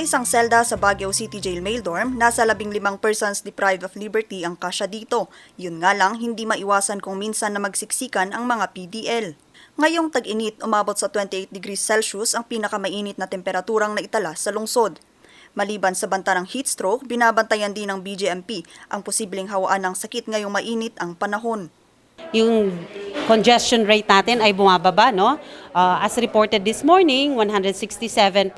Sa isang selda sa Baguio City Jail Mail Dorm, nasa labing limang persons deprived of liberty ang kasya dito. Yun nga lang, hindi maiwasan kung minsan na magsiksikan ang mga PDL. Ngayong tag-init, umabot sa 28 degrees Celsius ang pinakamainit na temperaturang naitala sa lungsod. Maliban sa banta ng heat stroke, binabantayan din ng BJMP ang posibleng hawaan ng sakit ngayong mainit ang panahon. yung congestion rate natin ay bumababa, no? Uh, as reported this morning, 167%,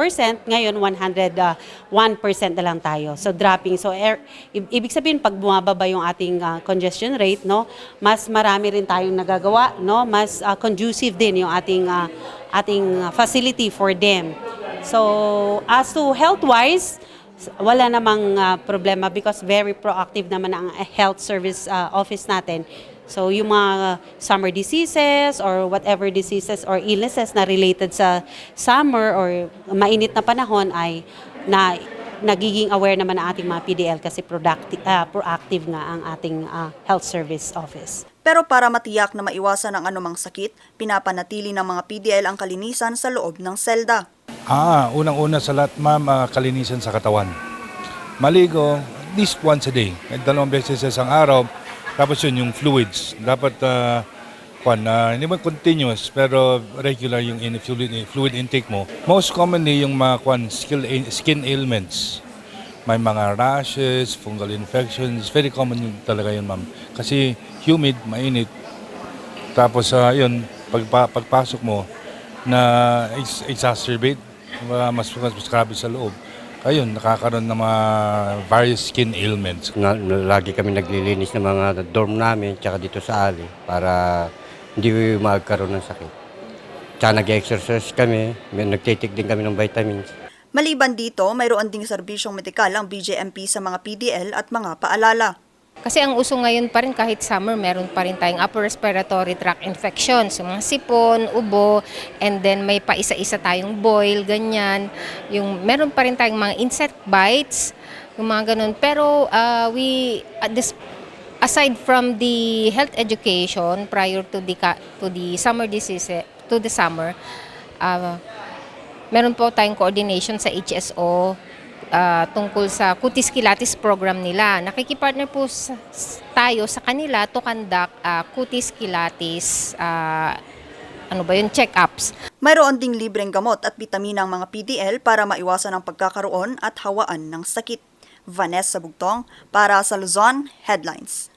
ngayon 101% na lang tayo. So dropping. So air, ibig sabihin pag bumababa yung ating uh, congestion rate, no, mas marami rin tayong nagagawa, no? Mas uh, conducive din yung ating uh, ating uh, facility for them. So as to health-wise, wala namang uh, problema because very proactive naman ang health service uh, office natin. So yung mga summer diseases or whatever diseases or illnesses na related sa summer or mainit na panahon ay na nagiging aware naman ang ating mga PDL kasi productive, uh, proactive nga ang ating uh, health service office. Pero para matiyak na maiwasan ang anumang sakit, pinapanatili ng mga PDL ang kalinisan sa loob ng selda. Ah, unang-una sa lahat, ma'am, ah, kalinisan sa katawan. Maligo, at least once a day. Kahit Dalawang beses sa isang araw. Tapos yun, yung fluids. Dapat, uh, kwan, ah, hindi man continuous, pero regular yung in fluid, fluid intake mo. Most commonly, yung mga kwan, skill, skin ailments. May mga rashes, fungal infections. Very common yun talaga yun, ma'am. Kasi humid, mainit. Tapos, ah, yun, pagpa, pagpasok mo, na ex- exacerbate, mas, mas, mas grabe sa loob. Ayun, nakakaroon ng mga various skin ailments. Na, na- lagi kami naglilinis ng mga dorm namin tsaka dito sa ali para hindi magkaroon ng sakit. Tsaka nag-exercise kami, may nagtitik din kami ng vitamins. Maliban dito, mayroon ding serbisyong medikal ang BJMP sa mga PDL at mga paalala. Kasi ang uso ngayon pa rin kahit summer, meron pa rin tayong upper respiratory tract infections, yung mga sipon, ubo, and then may pa isa-isa tayong boil, ganyan. Yung meron pa rin tayong mga insect bites, yung mga ganun. Pero uh, we uh, this, aside from the health education prior to the to the summer disease to the summer, uh, meron po tayong coordination sa HSO ah, tungkol sa kutis kilatis program nila. Nakikipartner po sa- tayo sa kanila to conduct ah, kutis kilatis ah, ano ba yun, check-ups. Mayroon ding libreng gamot at bitamina ang mga PDL para maiwasan ang pagkakaroon at hawaan ng sakit. Vanessa Bugtong para sa Luzon Headlines.